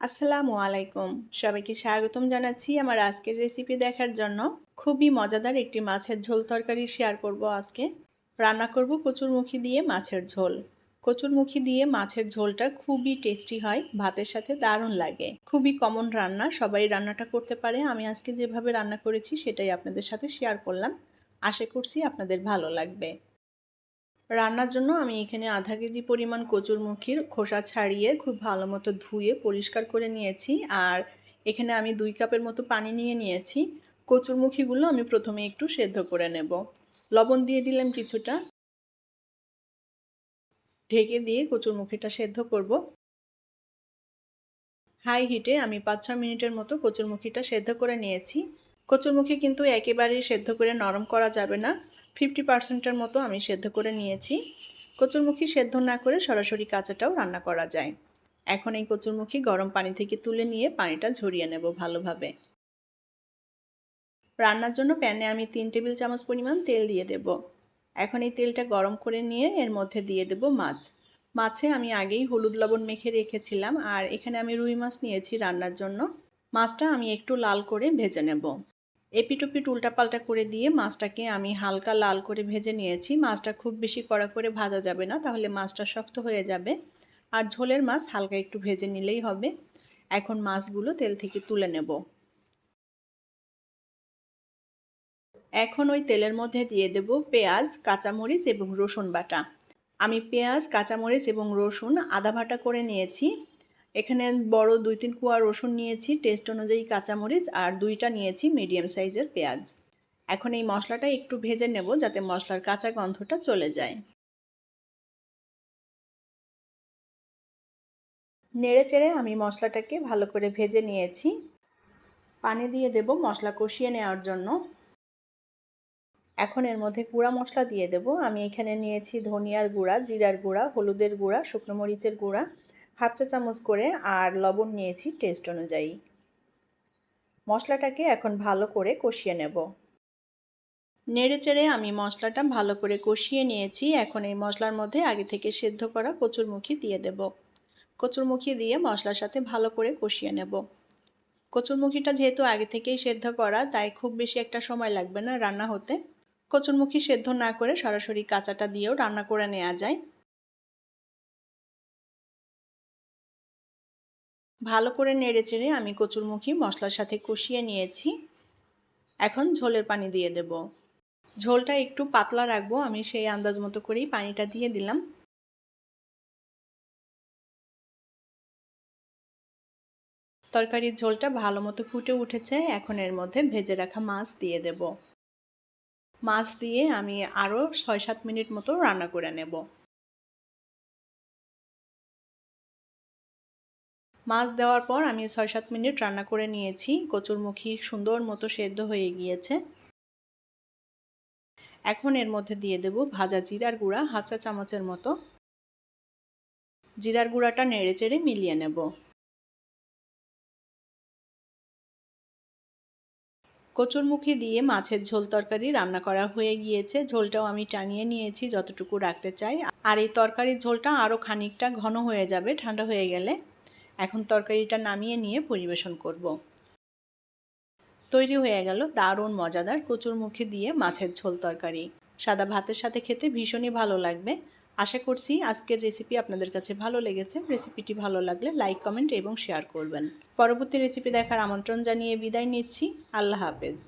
আসসালামু আলাইকুম। সবাইকে স্বাগতম জানাচ্ছি আমার আজকের রেসিপি দেখার জন্য। খুবই মজাদার একটি মাছের ঝোল তরকারি শেয়ার করব আজকে। রান্না করব কচুরমুখী দিয়ে মাছের ঝোল। কচুরমুখী দিয়ে মাছের ঝোলটা খুবই টেস্টি হয়, ভাতের সাথে দারুণ লাগে। খুবই কমন রান্না, সবাই রান্নাটা করতে পারে। আমি আজকে যেভাবে রান্না করেছি সেটাই আপনাদের সাথে শেয়ার করলাম। আশা করছি আপনাদের ভালো লাগবে। রান্নার জন্য আমি এখানে আধা কেজি পরিমাণ কচুরমুখির খোসা ছাড়িয়ে খুব ভালো মতো ধুয়ে পরিষ্কার করে নিয়েছি। আর এখানে আমি দুই কাপের মতো পানি নিয়ে নিয়েছি। কচুরমুখিগুলো আমি প্রথমে একটু সেদ্ধ করে নেব। লবণ দিয়ে দিলাম কিছুটা। ঢেকে দিয়ে কচুরমুখিটা সেদ্ধ করব। হাই হিটে আমি পাঁচ ছ মিনিটের মতো কচুরমুখিটা সেদ্ধ করে নিয়েছি। কচুরমুখি কিন্তু একেবারেই সেদ্ধ করে নরম করা যাবে না। ফিফটি পার্সেন্টের মতো আমি সেদ্ধ করে নিয়েছি। কচুরমুখী সেদ্ধ না করে সরাসরি কাঁচাটাও রান্না করা যায়। এখন এই কচুরমুখী গরম পানি থেকে তুলে নিয়ে পানিটা ঝরিয়ে নেব ভালোভাবে। রান্নার জন্য প্যানে আমি তিন টেবিল চামচ পরিমাণ তেল দিয়ে দেব। এখন এই তেলটা গরম করে নিয়ে এর মধ্যে দিয়ে দেব মাছ। মাছে আমি আগেই হলুদ লবণ মেখে রেখেছিলাম আর এখানে আমি রুই মাছ নিয়েছি রান্নার জন্য। মাছটা আমি একটু লাল করে ভেজে নেব। এপিটোপিট উল্টাপাল্টা করে দিয়ে মাছটাকে আমি হালকা লাল করে ভেজে নিয়েছি। মাছটা খুব বেশি কড়া করে ভাজা যাবে না, তাহলে মাছটা শক্ত হয়ে যাবে। আর ঝোলের মাছ হালকা একটু ভেজে নিলেই হবে। এখন মাছগুলো তেল থেকে তুলে নেব। এখন ওই তেলের মধ্যে দিয়ে দেব পেঁয়াজ, কাঁচামরিচ এবং রসুন বাটা। আমি পেঁয়াজ, কাঁচামরিচ এবং রসুন আদা ভাটা করে নিয়েছি। এখানে বড় দুই তিন কুয়া রসুন নিয়েছি টেস্ট অনুযায়ী কাঁচামরিচ, আর দুইটা নিয়েছি মিডিয়াম সাইজের পেঁয়াজ। এখন এই মশলাটা একটু ভেজে নেব যাতে মশলার কাঁচা গন্ধটা চলে যায়। নেড়ে চেড়ে আমি মশলাটাকে ভালো করে ভেজে নিয়েছি। পানি দিয়ে দেব মশলা কষিয়ে নেওয়ার জন্য। এখন এর মধ্যে গুঁড়া মশলা দিয়ে দেব। আমি এখানে নিয়েছি ধনিয়ার গুঁড়া, জিরার গুঁড়া, হলুদের গুঁড়া, শুকনো মরিচের গুঁড়া। হাফ চা চামচ করে আর লবণ নিয়েছি টেস্ট অনুযায়ী। মশলাটাকে এখন ভালো করে কষিয়ে নেব। নেড়ে চেড়ে আমি মশলাটা ভালো করে কষিয়ে নিয়েছি। এখন এই মশলার মধ্যে আগে থেকে সেদ্ধ করা কচুরমুখী দিয়ে দেব। কচুরমুখী দিয়ে মশলার সাথে ভালো করে কষিয়ে নেব। কচুরমুখীটা যেহেতু আগে থেকেই সেদ্ধ করা, তাই খুব বেশি একটা সময় লাগবে না রান্না হতে। কচুরমুখী সেদ্ধ না করে সরাসরি কাঁচাটা দিয়েও রান্না করে নেওয়া যায়। ভালো করে নেড়ে চেড়ে আমি কচুরমুখী মশলার সাথে কষিয়ে নিয়েছি। এখন ঝোলের পানি দিয়ে দেব। ঝোলটা একটু পাতলা রাখব, আমি সেই আন্দাজ মতো করেই পানিটা দিয়ে দিলাম। তরকারির ঝোলটা ভালো মতো ফুটে উঠেছে, এখন এর মধ্যে ভেজে রাখা মাছ দিয়ে দেব। মাছ দিয়ে আমি আরও ছয় সাত মিনিট মতো রান্না করে নেব। মাছ দেওয়ার পর আমি ছয় সাত মিনিট রান্না করে নিয়েছি। কচুরমুখী সুন্দর মতো সেদ্ধ হয়ে গিয়েছে। এখন এর মধ্যে দিয়ে দেব ভাজা জিরার গুঁড়া হাফ চা চামচের মতো। জিরার গুঁড়াটা নেড়ে চেড়ে মিলিয়ে নেব। কচুরমুখী দিয়ে মাছের ঝোল তরকারি রান্না করা হয়ে গিয়েছে। ঝোলটাও আমি টানিয়ে নিয়েছি যতটুকু রাখতে চাই। আর এই তরকারির ঝোলটা আরও খানিকটা ঘন হয়ে যাবে, ঠান্ডা হয়ে গেলে। এখন তরকারিটা নামিয়ে নিয়ে পরিবেশন করব। তৈরি হয়ে গেল দারুণ মজাদার কচুর মুখে দিয়ে মাছের ঝোল তরকারি। সাদা ভাতের সাথে খেতে ভীষণই ভালো লাগবে। আশা করছি আজকের রেসিপি আপনাদের কাছে ভালো লেগেছে। রেসিপিটি ভালো লাগলে লাইক কমেন্ট এবং শেয়ার করবেন। পরবর্তী রেসিপি দেখার আমন্ত্রণ জানিয়ে বিদায় নিচ্ছি। আল্লাহ হাফেজ।